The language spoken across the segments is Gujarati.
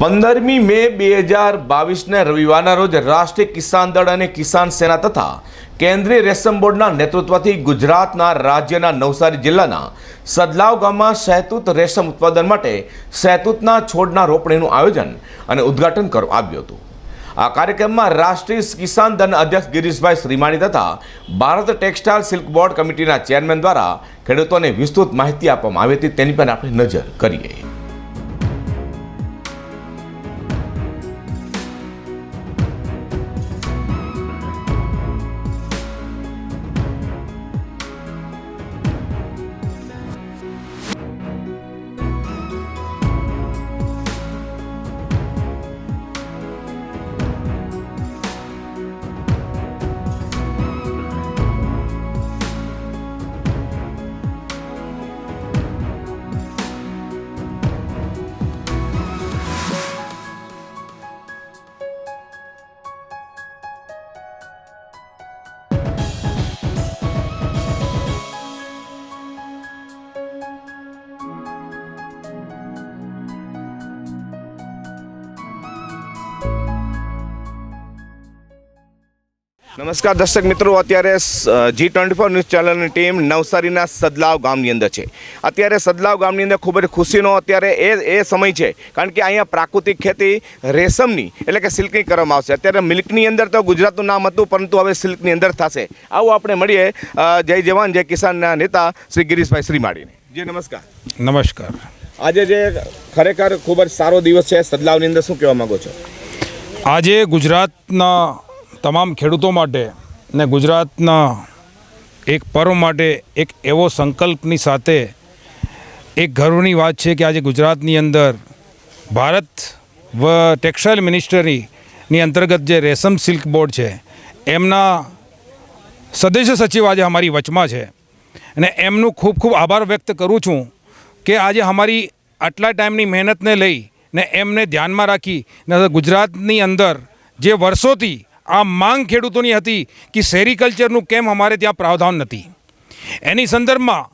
પંદરમી મે બે હજાર બાવીસને રવિવારના રોજ રાષ્ટ્રીય કિસાન દળ અને કિસાન સેના તથા કેન્દ્રીય રેશમ બોર્ડના નેતૃત્વથી ગુજરાતના રાજ્યના નવસારી જિલ્લાના સદલાવ ગામમાં શહેતૂત રેશમ ઉત્પાદન માટે શહેતૂતના છોડના રોપણીનું આયોજન અને ઉદ્ઘાટન કરવામાં આવ્યું હતું. આ કાર્યક્રમમાં રાષ્ટ્રીય કિસાન દળના અધ્યક્ષ ગિરીશભાઈ શ્રીમાણી તથા ભારત ટેક્સટાઇલ સિલ્ક બોર્ડ કમિટીના ચેરમેન દ્વારા ખેડૂતોને વિસ્તૃત માહિતી આપવામાં આવી હતી. તેની પર આપણે નજર કરીએ. નમસ્કાર દર્શક મિત્રો અત્યારે જી ટ્વેન્ટી ફોર ન્યૂઝ ચેનલની ટીમ નવસારીના સદલાવ ગામની અંદર છે. અત્યારે સદલાવ ગામની અંદર ખૂબ જ ખુશીનો અત્યારે એ એ સમય છે કારણ કે અહીંયા પ્રાકૃતિક ખેતી રેશમની એટલે કે સિલ્કની કરવામાં આવશે. અત્યારે મિલ્કની અંદર તો ગુજરાતનું નામ હતું પરંતુ હવે સિલ્કની અંદર થશે. આવું આપણે મળીએ. જય જવાન જય કિસાનના નેતા શ્રી ગિરીશભાઈ શ્રીમાળીને. જી નમસ્કાર. નમસ્કાર. આજે જે ખરેખર ખૂબ જ સારો દિવસ છે સદલાવની અંદર શું કહેવા માંગો છો? આજે ગુજરાતના તમામ ખેડૂતો માટે ને ગુજરાતના એક પર્વ માટે એક એવો સંકલ્પની સાથે એક ગર્વની વાત છે કે આજે ગુજરાતની અંદર ભારત વ ટેક્સટાઇલ મિનિસ્ટરીની અંતર્ગત જે રેશમ સિલ્ક બોર્ડ છે, એમના સદસ્ય સચિવ આજે અમારી વચમાં છે. અને એમનું ખૂબ ખૂબ આભાર વ્યક્ત કરું છું કે આજે અમારી આટલા ટાઈમની મહેનતને લઈ ને એમને ધ્યાનમાં રાખી ને ગુજરાતની અંદર જે વર્ષોથી આ માંગ ખેડૂતોની હતી કે સેરિકલ્ચરનું કેમ અમારે ત્યાં પ્રાવધાન નથી. એની સંદર્ભમાં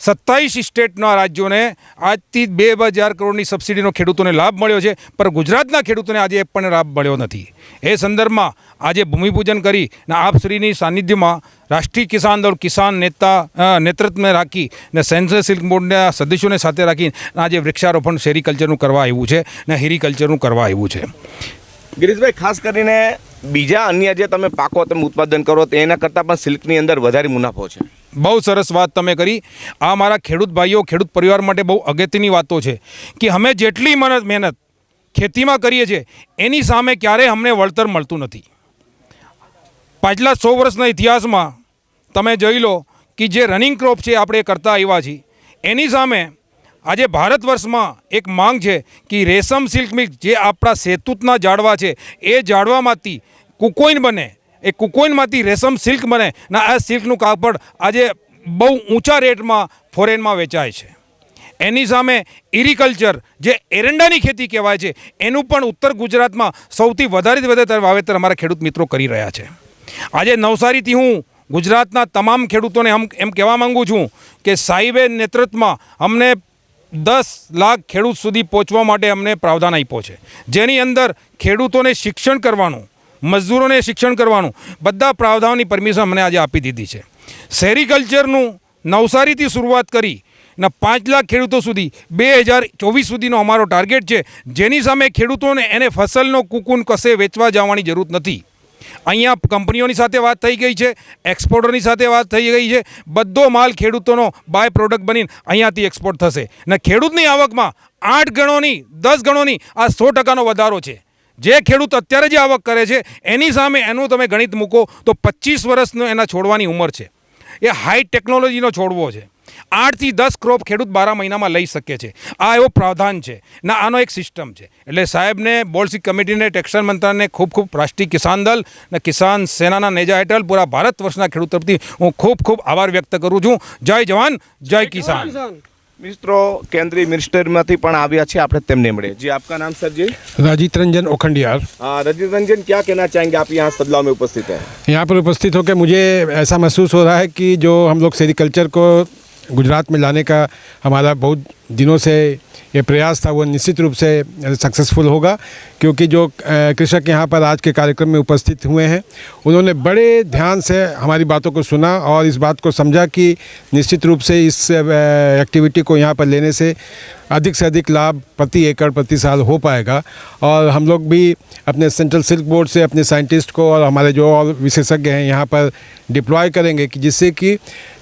સત્તાવીસ સ્ટેટના રાજ્યોને આજથી બે હજાર કરોડની સબસિડીનો ખેડૂતોને લાભ મળ્યો છે, પણ ગુજરાતના ખેડૂતોને આજે પણ લાભ મળ્યો નથી. એ સંદર્ભમાં આજે ભૂમિપૂજન કરી ને આપશ્રીની સાનિધ્યમાં રાષ્ટ્રીય કિસાન દળ કિસાન નેતા નેતૃત્વને રાખી ને સેન્સર સિલ્ક બોર્ડના સદસ્યોને સાથે રાખી આજે વૃક્ષારોપણ સેરિકલ્ચરનું કરવા આવ્યું છે ને હેરીકલ્ચરનું કરવા આવ્યું છે. ગિરીશભાઈ, ખાસ કરીને બીજા અન્ય જે તમે પાકો તમે ઉત્પાદન કરો, તો એના કરતાં પણ સિલ્કની અંદર વધારે મુનાફો છે. બહુ સરસ વાત તમે કરી. આ મારા ખેડૂત ભાઈઓ, ખેડૂત પરિવાર માટે બહુ અગત્યની વાતો છે કે અમે જેટલી મહેનત મહેનત ખેતીમાં કરીએ છીએ, એની સામે ક્યારેય અમને વળતર મળતું નથી. પાછલા સો વર્ષના ઇતિહાસમાં તમે જોઈ લો કે જે રનિંગ ક્રોપ છે, આપણે કરતા આવ્યા છીએ. એની સામે આજે ભારત વર્ષમાં એક માંગ છે કે રેશમ સિલ્ક મિલ્ક જે આપણા સેતુતના ઝાડવા છે, એ ઝાડવામાંથી કુકોઈન બને, એ કુકોઈનમાંથી રેશમ સિલ્ક બને. ને, આ સિલ્કનું કાપડ આજે બહુ ઊંચા રેટમાં ફોરેનમાં વેચાય છે. એની સામે ઇરિકલ્ચર જે એરંડાની ખેતી કહેવાય છે, એનું પણ ઉત્તર ગુજરાતમાં સૌથી વધારે વધારે વાવેતર અમારા ખેડૂત મિત્રો કરી રહ્યા છે. આજે નવસારીથી હું ગુજરાતના તમામ ખેડૂતોને હમ, એમ કહેવા માંગુ છું કે સાહેબે નેતૃત્વમાં અમને દસ લાખ ખેડૂત સુધી પહોંચવા માટે અમને પ્રાવધાન આપ્યો છે. જેની અંદર ખેડૂતોને શિક્ષણ કરવાનું, મજદૂરોને શિક્ષણ કરવાનું, બધા પ્રાવધાનની પરમિશન અમને આજે આપી દીધી છે. સેરિકલ્ચરનું નવસારીથી શરૂઆત કરી ના પાંચ લાખ ખેડૂતો સુધી, બે હજાર ચોવીસ સુધીનો અમારો ટાર્ગેટ છે. જેની સામે ખેડૂતોને એને ફસલનો કુકુન કશે વેચવા જવાની જરૂર નથી. અહીંયા કંપનીઓની સાથે વાત થઈ ગઈ છે, એક્સપોર્ટરની સાથે વાત થઈ ગઈ છે. બધો માલ ખેડૂતોનો બાય પ્રોડક્ટ બનીને અહીંયાથી એક્સપોર્ટ થશે. ને ખેડૂતની આવકમાં આઠ ગણોની, દસ ગણોની આ સો ટકાનો વધારો છે. જે ખેડૂત અત્યારે જે આવક કરે છે, એની સામે એનું તમે ગણિત મૂકો તો પચીસ વર્ષનો એના છોડવાની ઉંમર છે. એ હાઈ ટેકનોલોજીનો છોડવો છે. આઠથી દસ ક્રોપ ખેડૂત બારા મહિનામાં લઈ શકે છે આ એવો પ્રાવધાન છે ના આનો એક સિસ્ટમ છે એટલે સાહેબને બોર્ડસી કમિટીને ટેક્સટાઇલ મંત્રાલયને ખૂબ ખૂબ રાષ્ટ્રીય કિસાન દલ ને કિસાન સેનાના નેજા હેઠળ પૂરા ભારત વર્ષના ખેડૂત તરફથી હું ખૂબ ખૂબ આભાર વ્યક્ત કરું છું જય જવાન જય કિસાન મિત્રો કેન્દ્રીય મિનિસ્ટરમાંથી પણ આવ્યા છે આપણે તેમને મળીએ जी आपका नाम सर जी राजीत रंजन ओखंडियार हाँ रजित रंजन क्या कहना चाहेंगे आप यहाँ सदलाव में उपस्थित हैं यहाँ पर उपस्थित होकर मुझे ऐसा महसूस हो रहा है कि जो हम लोग सेरिकल्चर को गुजरात में लाने का हमारा बहुत दिनों से ये प्रयास था, वो निश्चित रूप से सक्सेसफुल होगा। क्योंकि जो कृषक यहाँ पर आज के कार्यक्रम में उपस्थित हुए हैं, उन्होंने बड़े ध्यान से हमारी बातों को सुना और इस बात को समझा कि निश्चित रूप से इस एक्टिविटी को यहाँ पर लेने से अधिक से अधिक लाभ प्रति एकड़, प्रति साल हो पाएगा। और हम लोग भी अपने सेंट्रल सिल्क बोर्ड से, अपने साइंटिस्ट को और हमारे जो और विशेषज्ञ हैं यहाँ पर डिप्लॉय करेंगे कि जिससे कि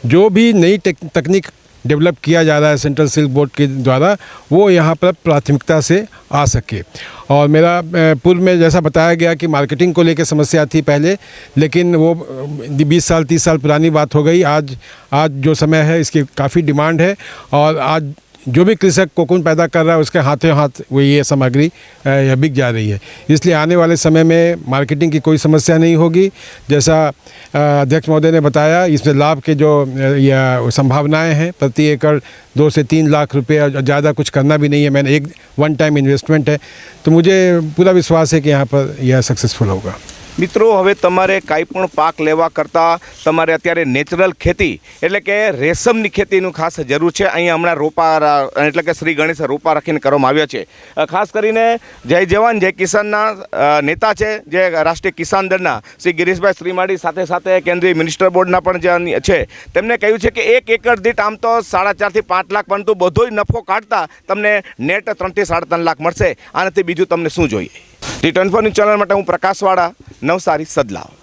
जो भी नई टेक तकनीक डेवलप किया जा रहा है सेंट्रल सिल्क बोर्ड के द्वारा, वो यहाँ पर प्राथमिकता से आ सके। और मेरा पूर्व में जैसा बताया गया कि मार्केटिंग को लेकर समस्या थी पहले, लेकिन वो बीस साल, तीस साल पुरानी बात हो गई। आज आज जो समय है, इसकी काफ़ी डिमांड है। और आज जो भी कृषक कोकुन पैदा कर रहा है, उसके हाथों हाथ वो ये सामग्री बिक जा रही है। इसलिए आने वाले समय में मार्केटिंग की कोई समस्या नहीं होगी। जैसा अध्यक्ष महोदय ने बताया, इसमें लाभ के जो संभावनाएँ हैं, प्रति एकड़ दो से तीन लाख और ज़्यादा कुछ करना भी नहीं है। मैंने एक वन टाइम इन्वेस्टमेंट है। तो मुझे पूरा विश्वास है कि यहाँ पर यह सक्सेसफुल होगा। મિત્રો, હવે તમારે કાંઈ પણ પાક લેવા કરતાં તમારે અત્યારે નેચરલ ખેતી એટલે કે રેશમની ખેતીનું ખાસ જરૂર છે. અહીંયા હમણાં રોપા એટલે કે શ્રી ગણેશ રોપા રાખીને કરવામાં આવ્યા છે. ખાસ કરીને જય જવાન, જય કિસાનના નેતા છે, જે રાષ્ટ્રીય કિસાન દળના શ્રી ગિરીશભાઈ શ્રીમાળી, સાથે સાથે કેન્દ્રીય મિનિસ્ટર બોર્ડના પણ જે છે તેમણે કહ્યું છે કે એક એકર દીઠ આમ તો સાડા ચારથી પાંચ લાખ, પરંતુ બધોય નફો કાઢતા તમને નેટ ત્રણથી સાડા ત્રણ લાખ મળશે. આનાથી બીજું તમને શું જોઈએ? ટ્વેન્ટી ફોર ન્યૂઝ ચેનલ માટે હું પ્રકાશવાળા નવસારી સદલાવ.